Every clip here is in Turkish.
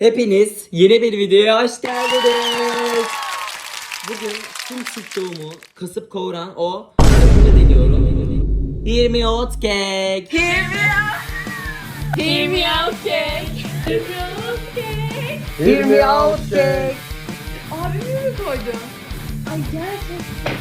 Hepiniz yeni bir videoya hoş geldiniz. Bugün tüm sıktığımı kasıp kavuran o takımı deniyorum. 20 ot kek. Hear me out, cake. Hear me out, cake. 20 ot kek. Abimi mi koydun? Ay gerçekten.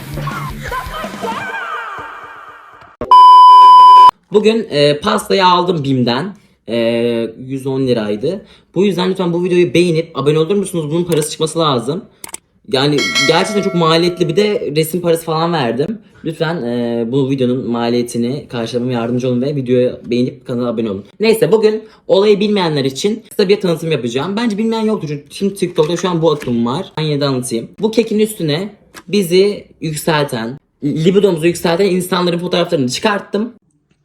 Bugün e, pastayı aldım BİM'den. E, 110 liraydı. Bu yüzden lütfen bu videoyu beğenip abone olur musunuz? Bunun parası çıkması lazım. Yani gerçekten çok maliyetli bir de resim parası falan verdim. Lütfen e, bu videonun maliyetini karşılamama yardımcı olun ve videoyu beğenip kanala abone olun. Neyse bugün olayı bilmeyenler için kısa bir tanıtım yapacağım. Bence bilmeyen yoktur çünkü şimdi TikTok'ta şu an bu akım var. Ben yine de anlatayım. Bu kekin üstüne bizi yükselten, libidomuzu yükselten insanların fotoğraflarını çıkarttım.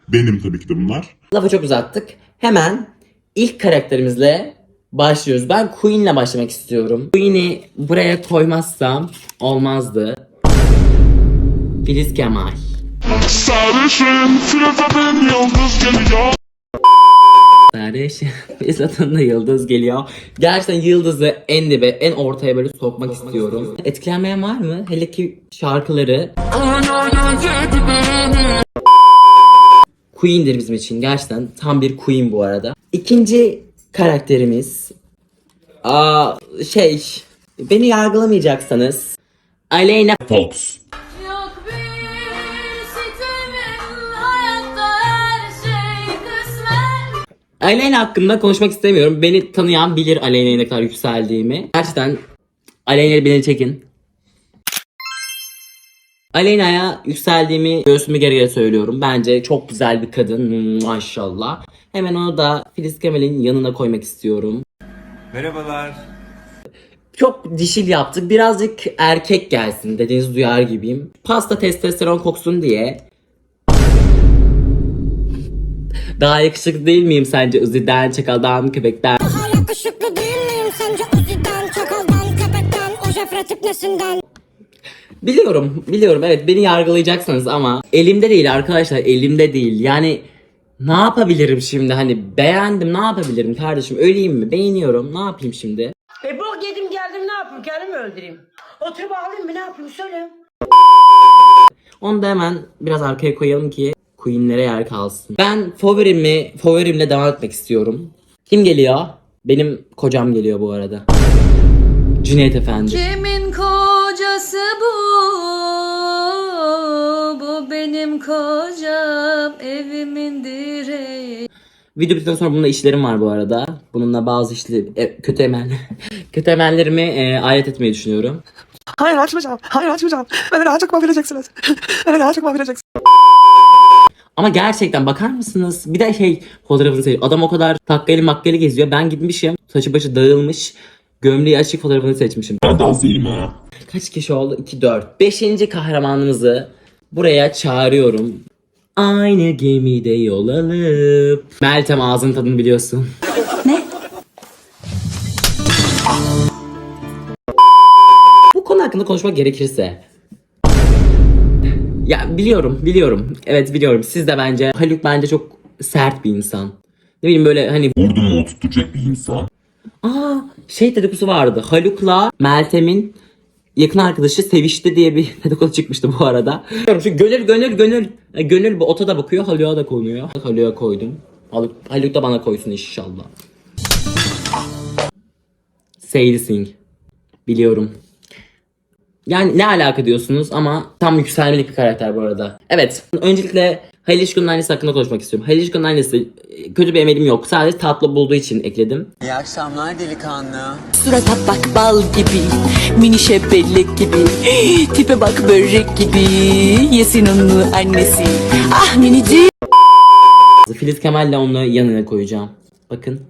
Benim tabii ki de bunlar. Lafı çok uzattık. Hemen ilk karakterimizle başlıyoruz. Ben Queen'le başlamak istiyorum. Queen'i buraya koymazsam olmazdı. Filiz Kemal. Sarışın Fırat'ın yıldız geliyor. Sarışın adında Yıldız geliyor. Gerçekten Yıldız'ı en dibe, en ortaya böyle sokmak istiyorum. Etkilenmeyen var mı? Hele ki şarkıları. Queen'dir bizim için. Gerçekten tam bir Queen bu arada. İkinci karakterimiz Aa, şey beni yargılamayacaksanız Aleyna Fox. Şey. Aleyna hakkında konuşmak istemiyorum. Beni tanıyan bilir Aleyna'ya ne kadar yükseldiğimi. Gerçekten Aleyna'yı beni çekin. Aleyna'ya yükseldiğimi göğsümü geri geri söylüyorum. Bence çok güzel bir kadın. Maşallah. Hemen onu da Filiz Kemal'in yanına koymak istiyorum. Merhabalar. Çok dişil yaptık. Birazcık erkek gelsin dediğiniz duyar gibiyim. Pasta testosteron koksun diye. Daha yakışıklı değil miyim sence Uzi'den, Çakal'dan, Köpek'ten? Daha yakışıklı değil miyim sence Uzi'den, Çakal'dan, Köpek'ten, o Jeffre tipnesinden? Biliyorum, biliyorum. Evet beni yargılayacaksınız ama elimde değil arkadaşlar, elimde değil. Yani ne yapabilirim şimdi? Hani beğendim, ne yapabilirim kardeşim? Öleyim mi? Beğeniyorum. Ne yapayım şimdi? E bok yedim geldim ne yapayım kendimi öldüreyim. Oturup ağlayayım mı ne yapayım söyle. Onu da hemen biraz arkaya koyalım ki Queen'lere yer kalsın. Ben favorimi, favorimle devam etmek istiyorum. Kim geliyor? Benim kocam geliyor bu arada. Cüneyt Efendi. Kimin kocası benim kocam, evimin direği. Video bittikten sonra bununla işlerim var bu arada. Bununla bazı işleri, e, kötü emel, kötü emellerimi e, alet etmeyi düşünüyorum. Hayır açmayacağım. Hayır açmayacağım. Beni daha çok mahvedeceksiniz. Beni daha çok mahvedeceksiniz. Ama gerçekten bakar mısınız? Bir de şey fotoğrafını seviyorum. Adam o kadar takkeli makkeli geziyor. Ben gitmişim. Saçı başı dağılmış. Gömleği açık fotoğrafını seçmişim. Ben de az değilim ha. Kaç kişi oldu? 2, 4. Beşinci kahramanımızı buraya çağırıyorum. Aynı gemide yol alıp. Meltem ağzının tadını biliyorsun. Ne? Bu konu hakkında konuşmak gerekirse. Ya biliyorum, biliyorum. Evet biliyorum. Siz de bence, Haluk bence çok sert bir insan. Ne bileyim böyle hani Vurdum mu oturtacak bir insan. Aa şey dedikodusu vardı. Haluk'la Meltem'in yakın arkadaşı sevişti diye bir dedikodu çıkmıştı bu arada. Şu gönül gönül gönül. E, Gönül bu ota bakıyor, Haluk'a da koymuyor. Haluk'a koydum. Haluk, Haluk da bana koysun inşallah. Sadie Singh. Biliyorum. Yani ne alaka diyorsunuz ama tam yükselmelik bir karakter bu arada. Evet. Öncelikle Halil İşkun'un annesi hakkında konuşmak istiyorum. Halil İşkun'un annesi e, kötü bir emelim yok. Sadece tatlı bulduğu için ekledim. İyi akşamlar delikanlı. Surata bak bal gibi, mini şebelek gibi, tipe bak börek gibi, yesin onu annesi. Ah minicik. Filiz Kemal'le onu yanına koyacağım. Bakın.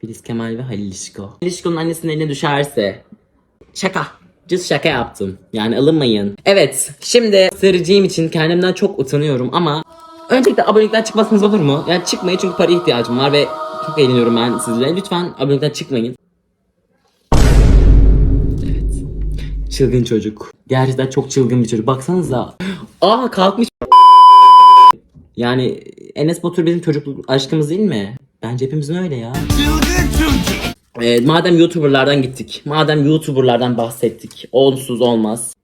Filiz Kemal ve Halil İşko. Halil İşko'nun annesinin eline düşerse. Şaka. Cız şaka yaptım. Yani alınmayın. Evet. Şimdi sığırcığım için kendimden çok utanıyorum ama öncelikle abonelikten çıkmasınız olur mu? Yani çıkmayın çünkü para ihtiyacım var ve çok eğleniyorum ben sizle. Lütfen abonelikten çıkmayın. Evet. Çılgın çocuk. Gerçekten çok çılgın bir çocuk. Baksanıza. Aa kalkmış. Yani Enes Batur bizim çocukluk aşkımız değil mi? Bence hepimizin öyle ya. Ee, madem YouTuber'lardan gittik. Madem YouTuber'lardan bahsettik. Onsuz olmaz.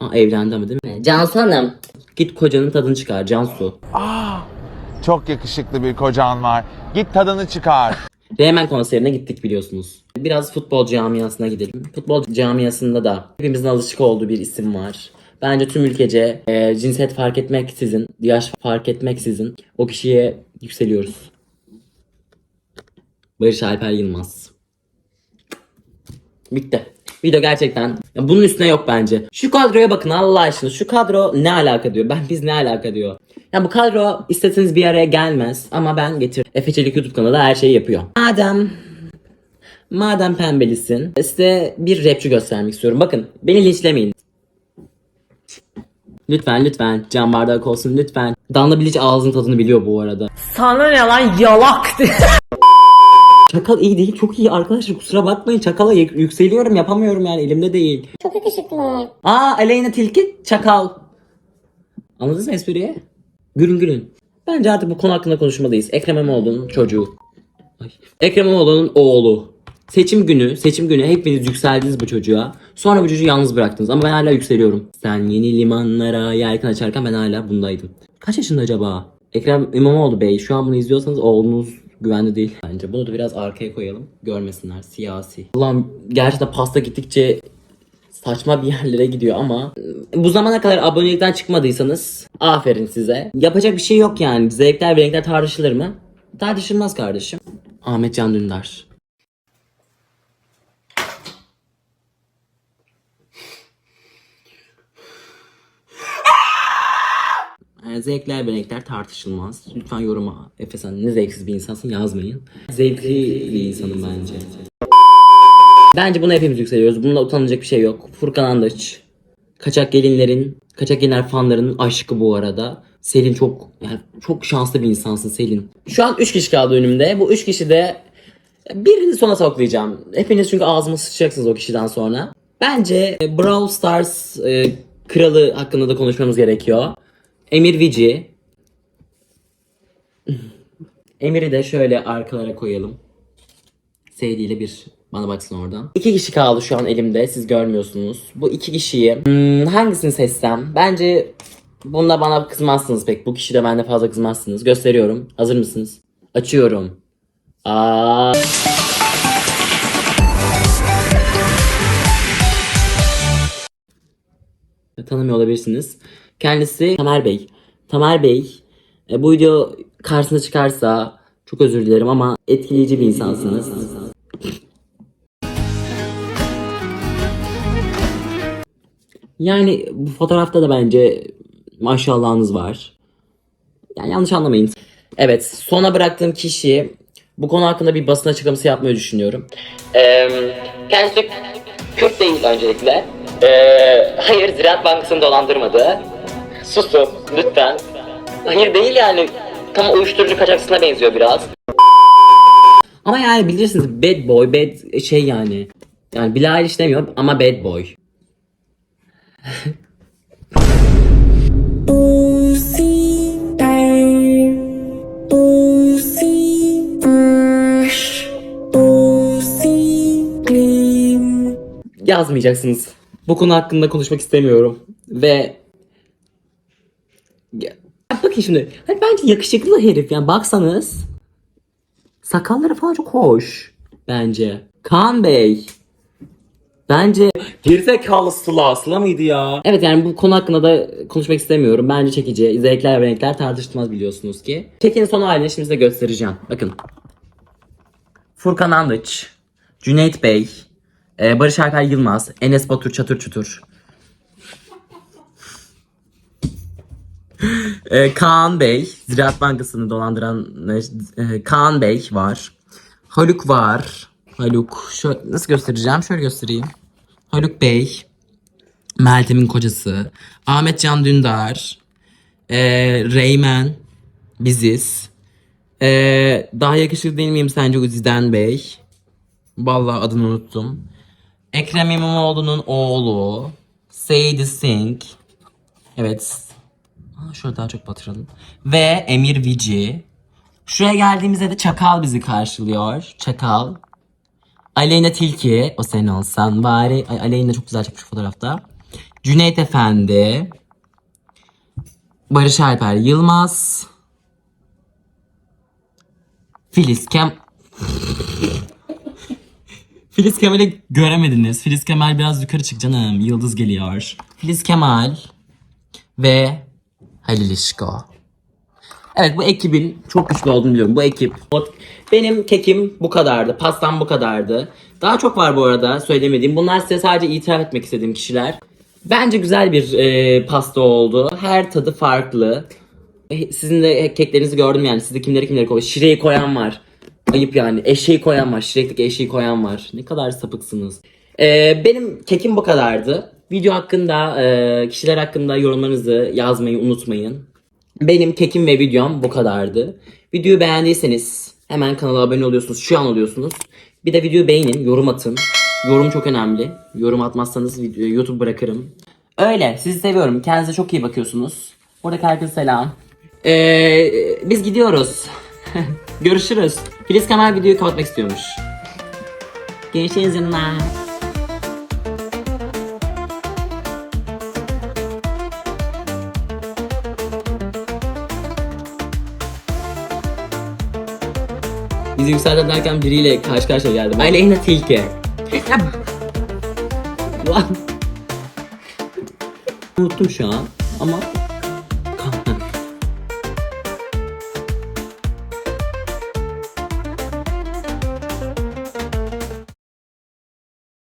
Aa, evlendi ama değil mi? Cansu Hanım. Git kocanın tadını çıkar Cansu. Çok yakışıklı bir kocan var. Git tadını çıkar. Reymen konserine gittik biliyorsunuz. Biraz futbol camiasına gidelim. Futbol camiasında da hepimizin alışık olduğu bir isim var. Bence tüm ülkece e, cinsiyet fark etmeksizin, yaş fark etmeksizin o kişiye yükseliyoruz. Barış Alper Yılmaz. Bitti. Video gerçekten ya bunun üstüne yok bence. Şu kadroya bakın Allah aşkına. Şu kadro ne alaka diyor. Ben biz ne alaka diyor. Ya bu kadro isteseniz bir araya gelmez ama ben getir. Efe Çelik YouTube kanalı her şeyi yapıyor. Madem madem pembelisin size bir rapçi göstermek istiyorum. Bakın beni linçlemeyin. Lütfen lütfen cam bardak olsun lütfen. Danla Bilic ağzın tadını biliyor bu arada. Sana ne lan yalak Çakal iyi değil çok iyi arkadaşlar kusura bakmayın çakala yük- yükseliyorum yapamıyorum yani elimde değil. Çok yakışıklı Aa Aleyna Tilki çakal. Anladınız mı espriyi? Gülün gülün. Bence artık bu konu hakkında konuşmalıyız. Ekrem İmamoğlu'nun çocuğu. Ay. Ekrem İmamoğlu'nun oğlu. Seçim günü, seçim günü hepiniz yükseldiniz bu çocuğa. Sonra bu çocuğu yalnız bıraktınız ama ben hala yükseliyorum. Sen yeni limanlara yelken açarken ben hala bundaydım. Kaç yaşında acaba? Ekrem İmamoğlu Bey şu an bunu izliyorsanız oğlunuz güvende değil. Bence bunu da biraz arkaya koyalım. Görmesinler siyasi. Allah'ım gerçekten pasta gittikçe saçma bir yerlere gidiyor ama e, bu zamana kadar abonelikten çıkmadıysanız aferin size. Yapacak bir şey yok yani. Zevkler ve renkler tartışılır mı? Tartışılmaz kardeşim. Ahmet Can Dündar. Yani zevkler ve renkler tartışılmaz. Lütfen yoruma Efe sen ne zevksiz bir insansın yazmayın. Zevkli bir insanım bence. Bence buna hepimiz yükseliyoruz. Bunda utanılacak bir şey yok. Furkan Andaç. Kaçak gelinlerin, kaçak gelinler fanlarının aşkı bu arada. Selin çok yani çok şanslı bir insansın Selin. Şu an 3 kişi kaldı önümde. Bu 3 kişi de birini sona saklayacağım. Hepiniz çünkü ağzıma sıçacaksınız o kişiden sonra. Bence e, Brawl Stars e, kralı hakkında da konuşmamız gerekiyor. Emir Vici. Emir'i de şöyle arkalara koyalım. Sevdiğiyle bir bana baksın oradan. İki kişi kaldı şu an elimde. Siz görmüyorsunuz. Bu iki kişiyi hmm, hangisini seçsem? Bence bunda bana kızmazsınız pek. Bu kişi de bende fazla kızmazsınız. Gösteriyorum. Hazır mısınız? Açıyorum. Aa. Tanımıyor olabilirsiniz. Kendisi Tamer Bey. Tamer Bey e, bu video karşısına çıkarsa çok özür dilerim ama etkileyici bir insansınız. Yani bu fotoğrafta da bence maşallahınız var. Yani yanlış anlamayın. Evet, sona bıraktığım kişi bu konu hakkında bir basın açıklaması yapmayı düşünüyorum. Ee, kendisi Kürt değil öncelikle. Ee, hayır, Ziraat Bankası'nı dolandırmadı. Susun, lütfen. Hayır değil yani. Tam uyuşturucu kaçakçısına benziyor biraz. Ama yani bilirsiniz bad boy, bad şey yani. Yani Bilal işlemiyor ama bad boy. Yazmayacaksınız. Bu konu hakkında konuşmak istemiyorum. Ve ya, bakın şimdi. Hani bence yakışıklı herif yani baksanız. Sakalları falan çok hoş. Bence. Kaan Bey. Bence gerizekalı Sıla. Sıla mıydı ya? Evet yani bu konu hakkında da konuşmak istemiyorum. Bence çekici. Zevkler ve renkler tartışılmaz biliyorsunuz ki. Çekin son halini şimdi size göstereceğim. Bakın. Furkan Andıç. Cüneyt Bey. e, Barış Alper Yılmaz. Enes Batur Çatır Çutur. E, Kaan Bey. Ziraat Bankası'nı dolandıran e, Kaan Bey var. Haluk var. Haluk. Şöyle, nasıl göstereceğim? Şöyle göstereyim. Haluk Bey. Meltem'in kocası. Ahmet Can Dündar. E, Reymen. Biziz. E, daha yakışıklı değil miyim sence Uzi'den Bey? Vallahi adını unuttum. Ekrem İmamoğlu'nun oğlu. Seydi Singh. Evet. Aa, şöyle daha çok batıralım. Ve Emir Vici. Şuraya geldiğimizde de Çakal bizi karşılıyor. Çakal. Aleyna Tilki. O sen olsan bari. Ay, Aleyna çok güzel çekmiş fotoğrafta. Cüneyt Efendi. Barış Alper Yılmaz. Filiz Kem... Filiz Kemal'i göremediniz. Filiz Kemal biraz yukarı çık canım. Yıldız geliyor. Filiz Kemal ve Halil İşko. Evet bu ekibin çok güçlü olduğunu biliyorum. Bu ekip. Benim kekim bu kadardı. Pastam bu kadardı. Daha çok var bu arada söylemediğim. Bunlar size sadece itiraf etmek istediğim kişiler. Bence güzel bir e, pasta oldu. Her tadı farklı. E, Sizin de keklerinizi gördüm yani. Sizde kimleri kimleri koyuyor. Şireyi koyan var. Ayıp yani. Eşeği koyan var. Şirekteki eşeği koyan var. Ne kadar sapıksınız. E, benim kekim bu kadardı. Video hakkında, e, kişiler hakkında yorumlarınızı yazmayı unutmayın. Benim kekim ve videom bu kadardı. Videoyu beğendiyseniz hemen kanala abone oluyorsunuz. Şu an oluyorsunuz. Bir de videoyu beğenin, yorum atın. Yorum çok önemli. Yorum atmazsanız video, YouTube bırakırım. Öyle. Sizi seviyorum. Kendinize çok iyi bakıyorsunuz. Buradaki herkese selam. Ee, biz gidiyoruz. Görüşürüz. Filiz Kemal videoyu kapatmak istiyormuş. Görüşürüz canlar. Bizi yükselten derken biriyle karşı karşıya geldim. Aleyna Tilki. Unuttum şu an ama